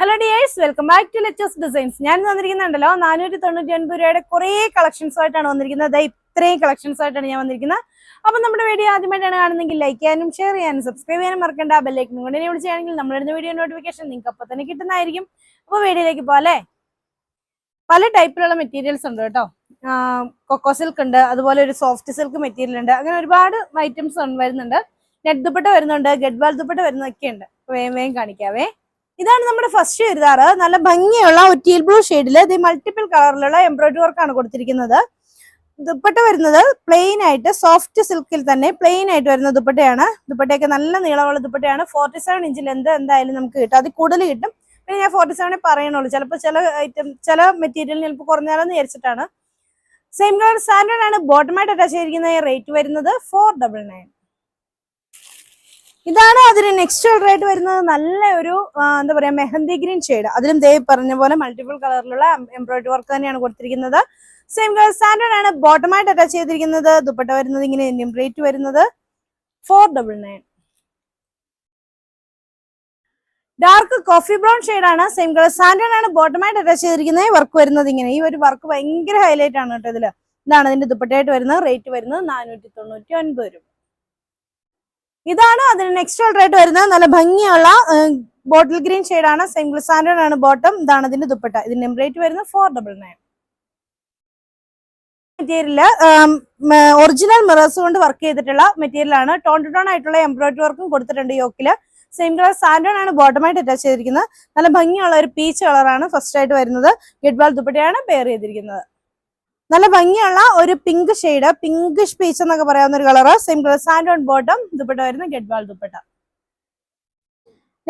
Hello dears welcome back to let's designs ഞാൻ വന്നിരിക്കുന്നുണ്ടല്ലോ നാനൂറ്റി തൊണ്ണൂറ്റി ഒൻപത് രൂപയുടെ കുറേ കളക്ഷൻസ് ആയിട്ടാണ് വന്നിരിക്കുന്നത്. ഇത്രയും കളക്ഷൻസ് ആയിട്ടാണ് ഞാൻ വന്നിരിക്കുന്നത്. അപ്പൊ നമ്മുടെ വീഡിയോ ആദ്യമായിട്ടാണ് കാണുന്നെങ്കിൽ ലൈക്ക് ചെയ്യാനും ഷെയർ ചെയ്യാനും സബ്സ്ക്രൈബ് ചെയ്യാനും മറക്കണ്ട. ബെല്ലൈക്കനും കൊണ്ട് എന്നെ വിളിച്ചാണെങ്കിൽ നമ്മളിടുന്ന വീഡിയോ നോട്ടിഫിക്കേഷൻ നിങ്ങൾക്ക് അപ്പോൾ തന്നെ കിട്ടുന്നതായിരിക്കും. അപ്പോൾ വീഡിയോയിലേക്ക് പോലെ പല ടൈപ്പിലുള്ള മെറ്റീരിയൽസ് ഉണ്ട് കേട്ടോ. കൊക്കോ സിൽക്ക് ഉണ്ട് അതുപോലെ ഒരു സോഫ്റ്റ് സിൽക്ക് മെറ്റീരിയൽ ഉണ്ട്. അങ്ങനെ ഒരുപാട് ഐറ്റംസ് വരുന്നുണ്ട്. നെറ്റ് ദുപ്പട്ട വരുന്നുണ്ട് ഗഡ്വാൽ ദുപ്പട്ട വരുന്നതൊക്കെ ഉണ്ട്. അപ്പൊ വേഗം വേഗം കാണിക്കാവേ. ഇതാണ് നമ്മുടെ ഫസ്റ്റ് ചുരിദാറ്. നല്ല ഭംഗിയുള്ള ഒരു ടീൽ ബ്ലൂ ഷെയ്ഡിൽ ഇത് മൾട്ടിപ്പിൾ കളറിലുള്ള എംബ്രോയിഡറി വർക്കാണ് കൊടുത്തിരിക്കുന്നത്. ദുപ്പട്ട വരുന്നത് പ്ലെയിൻ ആയിട്ട് സോഫ്റ്റ് സിൽക്കിൽ തന്നെ പ്ലെയിൻ ആയിട്ട് വരുന്ന ദുപ്പട്ടയാണ്. ദുപ്പട്ടയൊക്കെ നല്ല നീളമുള്ള ദുപ്പട്ടയാണ്. ഫോർട്ടി സെവൻ ഇഞ്ചിൽ എന്ത് എന്തായാലും നമുക്ക് കിട്ടും. അത് കൂടുതൽ കിട്ടും. പിന്നെ ഞാൻ ഫോർട്ടി സെവനെ പറയണുള്ളൂ ചിലപ്പോൾ ചില ഐറ്റം ചില മെറ്റീരിയലിന് ചിലപ്പോൾ കുറഞ്ഞാലെന്ന് വിചാരിച്ചിട്ടാണ്. സെയിം കളർ സ്റ്റാൻഡേർഡ് ആണ് ബോട്ടമായിട്ട് അറ്റാച്ച് ചെയ്തിരിക്കുന്ന റേറ്റ് വരുന്നത് ഫോർ ഡബിൾ നയൻ ഇതാണ് അതിന് നെക്സ്റ്റ് റേറ്റ് വരുന്നത്. നല്ല ഒരു എന്താ പറയാ മെഹന്തി ഗ്രീൻ ഷെയ്ഡ് അതിലും ദേ പറഞ്ഞ പോലെ മൾട്ടിപ്പിൾ കളറിലുള്ള എംബ്രോയിഡറി വർക്ക് തന്നെയാണ് കൊടുത്തിരിക്കുന്നത്. സെയിം കളർ സ്റ്റാൻഡേർഡ് ആണ് ബോട്ടമായിട്ട് അറ്റാച്ച് ചെയ്തിരിക്കുന്നത്. ദുപ്പട്ട വരുന്നത് ഇങ്ങനെ ഇന്ത്യൻ റേറ്റ് വരുന്നത്. Four double nine dark coffee brown ആണ്. സെയിം കളർ സ്റ്റാൻഡേർഡ് ആണ് ബോട്ടമായിട്ട് അറ്റാച്ച് ചെയ്തിരിക്കുന്നത്. വർക്ക് വരുന്നത് ഇങ്ങനെ. ഈ ഒരു വർക്ക് ഭയങ്കര ഹൈലൈറ്റ് ആണ് കേട്ടോ ഇതിൽ ഇതാണ് അതിന്റെ ദുപ്പട്ടയായിട്ട് വരുന്നത്. റേറ്റ് വരുന്നത് നാനൂറ്റി തൊണ്ണൂറ്റി ഒൻപത് രൂപ. ഇതാണ് അതിന് നെക്സ്റ്റ് കളർ ആയിട്ട് വരുന്നത്. നല്ല ഭംഗിയുള്ള ബോട്ടിൽ ഗ്രീൻ ആണ്. സിംഗിൾ സ്റ്റാൻഡേർഡ് ആണ് ബോട്ടം ഇതാണ് ഇതിന്റെ ദുപ്പട്ട. ഇതിന്റെ റേറ്റ് വരുന്നത് four double nine material original mirrors കൊണ്ട് വർക്ക് ചെയ്തിട്ടുള്ള മെറ്റീരിയൽ ആണ്. ടോൺ ടു ടോൺ ആയിട്ടുള്ള എംബ്രോയിഡറി വർക്കും കൊടുത്തിട്ടുണ്ട് യോക്കിൽ സെയിം കളർ സ്റ്റാൻഡേർഡ് ആണ് ബോട്ടമായിട്ട് അറ്റാച്ച് ചെയ്തിരിക്കുന്നത്. നല്ല ഭംഗിയുള്ള ഒരു പീച്ച് കളറാണ് ഫസ്റ്റ് ആയിട്ട് വരുന്നത്. ഗഡ്വാൾ ദുപ്പട്ടയാണ് പെയർ ചെയ്തിരിക്കുന്നത്. നല്ല ഭംഗിയുള്ള ഒരു പിങ്ക് ഷെയ്ഡ് പിങ്കിഷ് പീച്ച് എന്നൊക്കെ പറയാവുന്ന ഒരു colour same colour sand on bottom dupatta വരുന്ന ഗഡ്വാൾ ദുപ്പട്ട.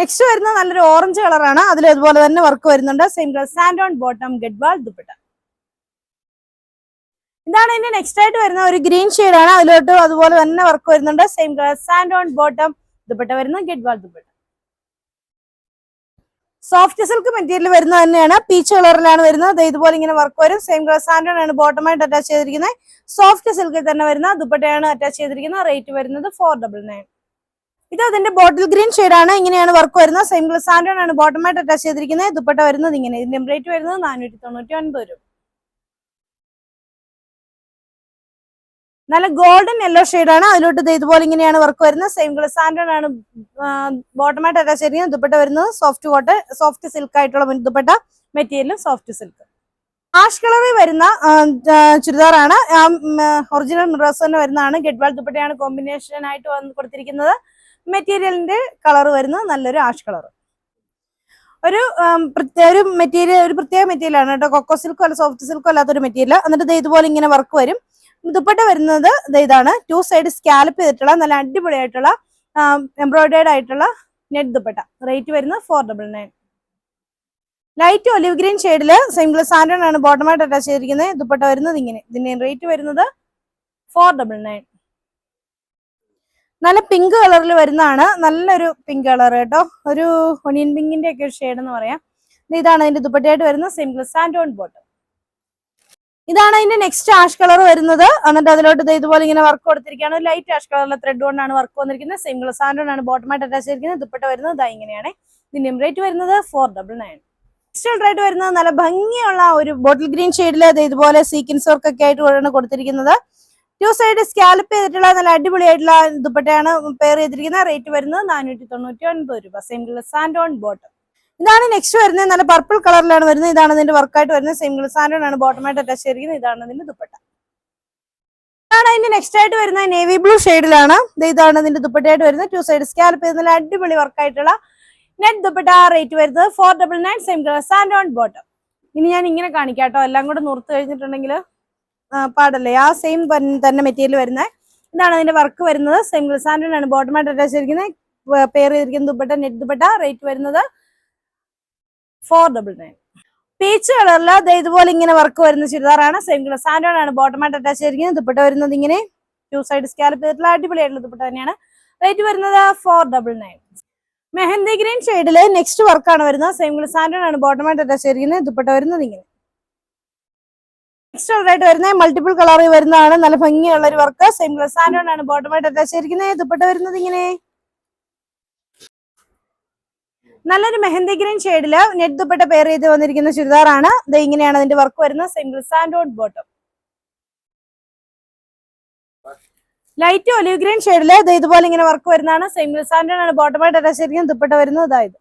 നെക്സ്റ്റ് വരുന്ന നല്ലൊരു ഓറഞ്ച് കളറാണ് അതിൽ അതുപോലെ തന്നെ വർക്ക് വരുന്നുണ്ട്. Same colour sand on bottom Gadwal dupatta. ഇതാണ് ഇതിന്റെ നെക്സ്റ്റ് ആയിട്ട് വരുന്ന ഒരു ഗ്രീൻ ആണ്. അതിലോട്ട് അതുപോലെ തന്നെ വർക്ക് വരുന്നുണ്ട്. Same colour sand on bottom dupatta വരുന്ന Gadwal dupatta. Soft silk material വരുന്നത് തന്നെയാണ്. പീച്ച് കളറിലാണ് വരുന്നത്. ഇതുപോലെ ഇങ്ങനെ വർക്ക് വരും. സെയിം കളർ സാൻഡേർഡ് ആണ് ബോട്ടമായിട്ട് അറ്റാച്ച് ചെയ്തിരിക്കുന്നത്. സോഫ്റ്റ് സിൽക്കിൽ തന്നെ വരുന്ന ദുപ്പട്ടയാണ് അറ്റാച്ച് ചെയ്തിരിക്കുന്നത്. റേറ്റ് വരുന്നത് ഫോർ ഡബിൾ നയൻ ഇത് അതിന്റെ ബോട്ടിൽ ഗ്രീൻ ആണ്. ഇങ്ങനെയാണ് വർക്ക് വരുന്നത്. സെയിം കളർ സാൻഡേർഡ് ആണ് ബോട്ടമായിട്ട് അറ്റാച്ച് ചെയ്തിരിക്കുന്നത്. ദുപ്പട്ട വരുന്നത് ഇങ്ങനെ. ഇതിന്റെ റേറ്റ് വരുന്നത് നാനൂറ്റി തൊണ്ണൂറ്റി ഒൻപത് രൂപ. നല്ല ഗോൾഡൻ യെല്ലോ ആണ്. അതിലോട്ട് ഇതുപോലെ ഇങ്ങനെയാണ് വർക്ക് വരുന്നത്. സെയിം കളർ സാൻഡേർഡ് ആണ്. ബോട്ടമായിട്ട് അറ്റാച്ച് ചെയ്തിരിക്കുന്നത് ദുപ്പട്ട വരുന്നത്. സോഫ്റ്റ് കോട്ട് സോഫ്റ്റ് സിൽക്ക് ആയിട്ടുള്ള ദുപ്പട്ട. മെറ്റീരിയലും സോഫ്റ്റ് സിൽക്ക് ആഷ് കളറിൽ വരുന്ന ചുരിദാറാണ് ഒറിജിനൽ ഡ്രസ് തന്നെ വരുന്നതാണ്. ഗഡ്വാൾ ദുപ്പട്ടയാണ് കോമ്പിനേഷൻ ആയിട്ട് വന്ന് കൊടുത്തിരിക്കുന്നത്. മെറ്റീരിയലിന്റെ കളർ വരുന്നത് നല്ലൊരു ആഷ് കളർ ഒരു ഒരു മെറ്റീരിയൽ ഒരു പ്രത്യേക മെറ്റീരിയലാണ് കേട്ടോ. കൊക്കോ സിൽക്കോ അല്ല സോഫ്റ്റ് സിൽക്കോ അല്ലാത്തൊരു മെറ്റീരിയൽ എന്നിട്ട് ഇതുപോലെ ഇങ്ങനെ വർക്ക് വരും. ദുപ്പട്ട വരുന്നത് ഇതാണ്. ടു സൈഡ് സ്കാലപ്പ് ചെയ്തിട്ടുള്ള നല്ല അടിപൊളിയായിട്ടുള്ള എംബ്രോയിഡേർഡ് ആയിട്ടുള്ള നെറ്റ് ദുപ്പട്ട. റേറ്റ് വരുന്നത് four double nine light olive green ഷെയ്ഡിൽ സിംഗിൾ സാൻഡേർഡ് ആണ് ബോട്ടമായിട്ട് അറ്റാച്ച് ചെയ്തിരിക്കുന്നത് ദുപ്പട്ട വരുന്നത് ഇങ്ങനെ. ഇതിന്റെ റേറ്റ് വരുന്നത് ഫോർ ഡബിൾ നയൻ നല്ല പിങ്ക് കളറിൽ വരുന്നതാണ്. നല്ലൊരു പിങ്ക് കളർ കേട്ടോ. ഒരു ഒണിയൻ പിങ്കിന്റെ ഒക്കെ ഒരു ഷെയ്ഡ് എന്ന് പറയാം. ഇത് ഇതാണ് അതിന്റെ ദുപ്പട്ടയായിട്ട് വരുന്ന സിംഗിൾ സാൻഡോൺ ബോട്ടം ഇതാണ് അതിന്റെ നെക്സ്റ്റ് ആഷ് കളർ വരുന്നത്. എന്നിട്ട് അതിലോട്ട് ഇതുപോലെ ഇങ്ങനെ വർക്ക് കൊടുത്തിരിക്കുകയാണ്. ലൈറ്റ് ആഷ് കളറിലെ ത്രെഡ് കൊണ്ടാണ് വർക്ക് വന്നിരിക്കുന്നത്. സിംഗിൾ കളർ ആണ് ബോട്ടമായിട്ട് അറ്റാച്ച് ചെയ്തിരിക്കുന്നത്. ദുപ്പട്ട വരുന്നത് ദാ ഇങ്ങനെയാണ്. ഇതിന്റെ റേറ്റ് വരുന്നത് ഫോർ ഡബിൾ നയൻ നെക്സ്റ്റ് ആയിട്ട് വരുന്നത് നല്ല ഭംഗിയുള്ള ഒരു ബോട്ടിൽ ഗ്രീൻ ഷെയ്ഡിൽ ഇതുപോലെ സീക്വൻസ് വർക്ക് ഒക്കെ ആയിട്ട് കൊടുത്തിരിക്കുന്നത്. ടു സൈഡ് സ്കാലപ്പ് ചെയ്തിട്ടുള്ള നല്ല അടിപൊളിയായിട്ടുള്ള ദുപ്പട്ടയാണ് പെയർ ചെയ്തിരിക്കുന്നത്. റേറ്റ് വരുന്നത് നാനൂറ്റി തൊണ്ണൂറ്റി ഒൻപത് രൂപ. Same colour sand on bottom ഇതാണ് നെക്സ്റ്റ് വരുന്നത്. നല്ല പർപ്പിൾ കളറിലാണ് വരുന്നത്. ഇതാണ് ഇതിന്റെ വർക്കായിട്ട് വരുന്നത്. സിംഗിൾ സാൻഡോൺ ആണ് ബോട്ടമായിട്ട് അറ്റാച്ച് ചെയ്തിരിക്കുന്നത്. ഇതാണ് ഇതിന്റെ ദുപ്പട്ട. ഇതാണ് അതിന്റെ നെക്സ്റ്റ് ആയിട്ട് വരുന്നത് നേവി ബ്ലൂ ഷെയ്ഡിലാണ് ഇതാണ് ഇതിന്റെ ദുപ്പട്ടയായിട്ട് വരുന്നത്. ടു സൈഡ് സ്കാലപ്പ് ചെയ്ത് നല്ല അടിപൊളി വർക്കായിട്ടുള്ള നെറ്റ് ദുപ്പട്ട. റേറ്റ് വരുന്നത് four double nine same colour sand on bottom ഇനി ഞാൻ ഇങ്ങനെ കാണിക്കാം കേട്ടോ. എല്ലാം കൂടെ നിർത്ത് കഴിഞ്ഞിട്ടുണ്ടെങ്കിൽ പാടല്ലേ? ആ സെയിം തന്നെ മെറ്റീരിയൽ വരുന്നത് ഇതാണ് അതിന്റെ വർക്ക് വരുന്നത്. സെയിം ആണ് ബോട്ടമായിട്ട് അറ്റാച്ച് ചെയ്തിരിക്കുന്നത്. പേർ ചെയ്തിരിക്കുന്ന ദുപ്പട്ട നെറ്റ് ദുപ്പട്ട. റേറ്റ് വരുന്നത് ഫോർ ഡബിൾ നയൻ പീച്ച് കളറിൽ ദേ ഇതുപോലെ ഇങ്ങനെ വർക്ക് വരുന്ന ചുരിദാറാണ്. സെയിം കളർ സാൻഡോൺ ആണ്. ബോട്ടമായിട്ട് അറ്റാച്ച് ചെയ്തിരിക്കുന്നത്. ദുപ്പട്ട വരുന്നത് ഇങ്ങനെ ടു സൈഡ് സ്കാലപ്പ് ചെയ്തിട്ടുള്ള അടിപൊളിയായിട്ടുള്ള ദുപ്പട്ട തന്നെയാണ്. റേറ്റ് വരുന്നത് four double nine mehndi green ഷെയ്ഡിൽ നെക്സ്റ്റ് വർക്കാണ് വരുന്നത്. സെയിം കളർ സാൻഡോൺ ആണ്. ബോട്ടമായിട്ട് അറ്റാച്ച് ചെയ്തിരിക്കുന്നത്. ദുപ്പട്ട വരുന്നത് ഇങ്ങനെ. നെക്സ്റ്റ് ഓർഡറായിട്ട് വരുന്നത് മൾട്ടിപ്പിൾ കളറിൽ വരുന്നതാണ്. നല്ല ഭംഗിയുള്ള ഒരു വർക്ക് സെയിം കളർ സാൻഡോൺ ആണ്. ബോട്ടമായിട്ട് അറ്റാച്ച് ചെയ്തിരിക്കുന്നത്. ദുപ്പട്ട വരുന്നത് ഇങ്ങനെ. നല്ലൊരു മെഹന്തി ഗ്രീൻ ഷെയ്ഡിൽ നെറ്റ് ദുപ്പട്ട പെയർ ചെയ്ത് വന്നിരിക്കുന്ന ചുരിദാറാണ്. ഇത് ഇങ്ങനെയാണ് അതിന്റെ വർക്ക് വരുന്നത്. സിംഗിൾ സാൻഡോൺ ബോട്ടം ലൈറ്റ് ഒലിവ് ഗ്രീൻ ഷെയ്ഡിൽ ഇത് ഇതുപോലെ ഇങ്ങനെ വർക്ക് വരുന്നതാണ്. സിംഗിൾ സാൻഡോൺ ആണ്. ബോട്ടമായിട്ട് അറ്റാച്ച് ചെയ്തിരിക്കുന്നത് ദുപ്പട്ട വരുന്നത്. അതായത്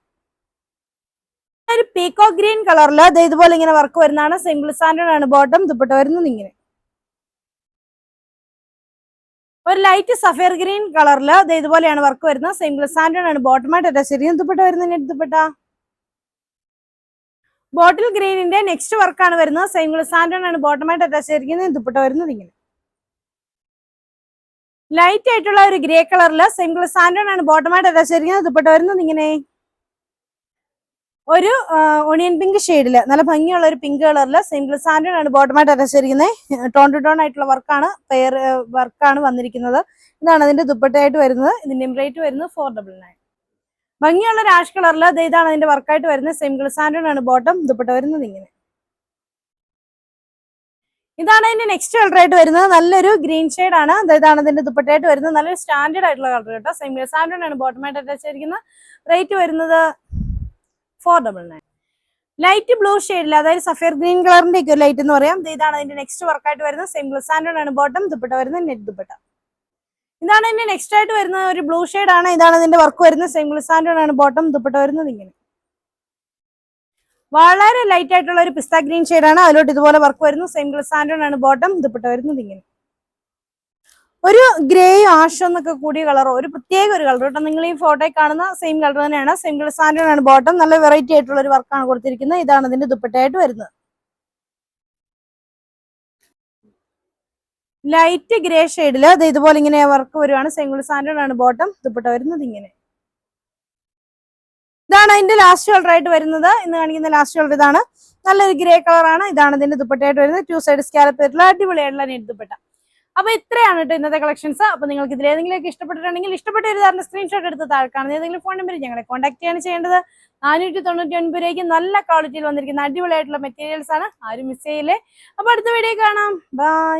ഒരു പീക്കോ ഗ്രീൻ കളറിൽ ഇത് ഇതുപോലെ ഇങ്ങനെ വർക്ക് വരുന്നതാണ്. സിംഗിൾ സാൻഡോൺ ആണ്. ബോട്ടം ദുപ്പട്ട വരുന്നത് ഇങ്ങനെ. ഒരു ലൈറ്റ് സഫയർ ഗ്രീൻ കളറിൽ ഇത് ഇതുപോലെയാണ് വർക്ക് വരുന്നത്. സിംഗിൾ സാൻഡോൺ ആണ്. ബോട്ടമായിട്ട് അറ്റാച്ച് ചെയ്തിരിക്കുന്നത് ദുപ്പട്ട വരുന്നത്? നെറ്റ് ദുപ്പട്ട ബോട്ടിൽ ഗ്രീനിന്റെ നെക്സ്റ്റ് വർക്കാണ് വരുന്നത്. സിംഗിൾ സാൻഡോൺ ആണ്. ബോട്ടമായിട്ട് അറ്റാച്ച് ചെയ്തിരിക്കുന്നത് ദുപ്പട്ട വരുന്നത്? ഇങ്ങനെ. ലൈറ്റ് ആയിട്ടുള്ള ഒരു ഗ്രേ കളറിൽ സിംഗിൾ സാൻഡോൺ ആണ്. ബോട്ടമായിട്ട് അറ്റാച്ച് ചെയ്തിരിക്കുന്നത് ദുപ്പട്ട വരുന്നത്? ഇങ്ങനെ. ഒരു ഒണിയൻ പിങ്ക് ഷെയ്ഡിൽ നല്ല ഭംഗിയുള്ള ഒരു പിങ്ക് കളറിൽ സിംഗിൾ സാൻഡേഡ് ആണ് ബോട്ടമായിട്ട് അറ്റാച്ച് ടോൺ ടു ടോൺ ആയിട്ടുള്ള വർക്കാണ് പെയർ വർക്കാണ് വന്നിരിക്കുന്നത്. ഇതാണ് അതിന്റെ ദുപ്പട്ടയായിട്ട് വരുന്നത്. ഇതിന്റെ റേറ്റ് വരുന്നത് ഫോർ ഡബിൾ നയൻ ഭംഗിയുള്ള ഒരു ആഷ് കളറിൽ ഇതാണ് അതിന്റെ വർക്കായിട്ട് വരുന്നത്. സിംഗിൾ സാൻഡേഡ് ആണ് ബോട്ടം ദുപ്പട്ട വരുന്നത് ഇങ്ങനെ. ഇതാണ് അതിന്റെ നെക്സ്റ്റ് കളർ ആയിട്ട് വരുന്നത്. നല്ലൊരു ഗ്രീൻ ഷെയ്ഡ് ആണ്. ഇതാണ് അതിന്റെ ദുപ്പട്ടയായിട്ട് വരുന്നത്. നല്ലൊരു സ്റ്റാൻഡേർഡ് ആയിട്ടുള്ള കളർ കേട്ടോ സിംഗിൾ സാൻഡോൺ ആണ് ബോട്ടമായിട്ട് അറ്റാച്ച് ചെയ്തിരിക്കുന്നത് റേറ്റ് വരുന്നത് four double nine light blue ഷെയ്ഡിൽ അതായത് സഫയർ ഗ്രീൻ കളറിന്റെ ഒക്കെ ലൈറ്റ് എന്ന് പറയാം. ഇതാണ് അതിന്റെ നെക്സ്റ്റ് വർക്കായിട്ട് വരുന്നത് സിംഗിൾ സാൻഡോൺ ആണ്. ബോട്ടം ദുപ്പട്ട വരുന്നത് നെറ്റ് ദുപ്പട്ട. ഇതാണ് ഇതിന്റെ നെക്സ്റ്റ് ആയിട്ട് വരുന്ന ഒരു ബ്ലൂ ഷെയ്ഡ് ആണ്. ഇതാണ് അതിന്റെ വർക്ക് വരുന്നത് സിംഗിൾ സാൻഡോൺ ആണ്. ബോട്ടം ദുപ്പട്ട വരുന്നത് ഇങ്ങനെ. വളരെ ലൈറ്റ് ആയിട്ടുള്ള ഒരു പിസ്ത ഗ്രീൻ ആണ്. അതിലോട്ട് ഇതുപോലെ വർക്ക് വരുന്നു സിംഗിൾ സാൻഡോൺ ആണ്. ബോട്ടം ദുപ്പട്ട വരുന്നത് ഇങ്ങനെ. ഒരു ഗ്രേ ആഷും എന്നൊക്കെ കൂടിയ കളറോ ഒരു പ്രത്യേക ഒരു കളർ കേട്ടോ. നിങ്ങൾ ഈ ഫോട്ടോയിൽ കാണുന്ന സെയിം കളർ തന്നെയാണ്. സിംഗിൾ സാൻഡോൺ ആണ് ബോട്ടം നല്ല വെറൈറ്റി ആയിട്ടുള്ള ഒരു വർക്കാണ് കൊടുത്തിരിക്കുന്നത്. ഇതാണ് ഇതിന്റെ ദുപ്പട്ടയായിട്ട് വരുന്നത്. ലൈറ്റ് ഗ്രേ ഷെയ്ഡിൽ അത് ഇതുപോലെ ഇങ്ങനെ വർക്ക് വരുവാണ്. സിംഗിൾ സാൻഡോൺ ആണ് ബോട്ടം ദുപ്പട്ട വരുന്നത് ഇങ്ങനെ. ഇതാണ് അതിന്റെ ലാസ്റ്റ് കളർ ആയിട്ട് വരുന്നത്. ഇന്ന് കാണിക്കുന്ന ലാസ്റ്റ് കളർ ഇതാണ്. നല്ലൊരു ഗ്രേ കളറാണ് ഇതാണ് ഇതിന്റെ ദുപ്പട്ടയായിട്ട് വരുന്നത്. ടു സൈഡ് സ്കാലപ്പ് അടിപൊളിയായിട്ടുള്ള നെറ്റ് ദുപ്പട്ട. അപ്പൊ ഇത്രയാണ് കേട്ടോ ഇന്നത്തെ കളക്ഷൻസ് അപ്പൊ നിങ്ങൾക്ക് ഇതിൽ ഏതെങ്കിലും ഇഷ്ടപ്പെട്ടിട്ടുണ്ടെങ്കിൽ ഇഷ്ടപ്പെട്ട ഒരു തരുന്ന സ്ക്രീൻഷോട്ട് എടുത്ത് താഴെ ഏതെങ്കിലും ഫോൺ നമ്പർ ഞങ്ങളെ കോൺടാക്ട് ചെയ്യാൻ ചെയ്യേണ്ടത്. നാനൂറ്റി തൊണ്ണൂറ്റി ഒൻപത് രൂപയ്ക്ക് നല്ല ക്വാളിറ്റിയിൽ വന്നിരിക്കുന്ന അടിപൊളിയായിട്ടുള്ള മെറ്റീരിയൽസ് ആണ്. ആരും മിസ് ചെയ്യില്ലേ. അപ്പൊ അടുത്ത വീഡിയോ കാണാം. ബൈ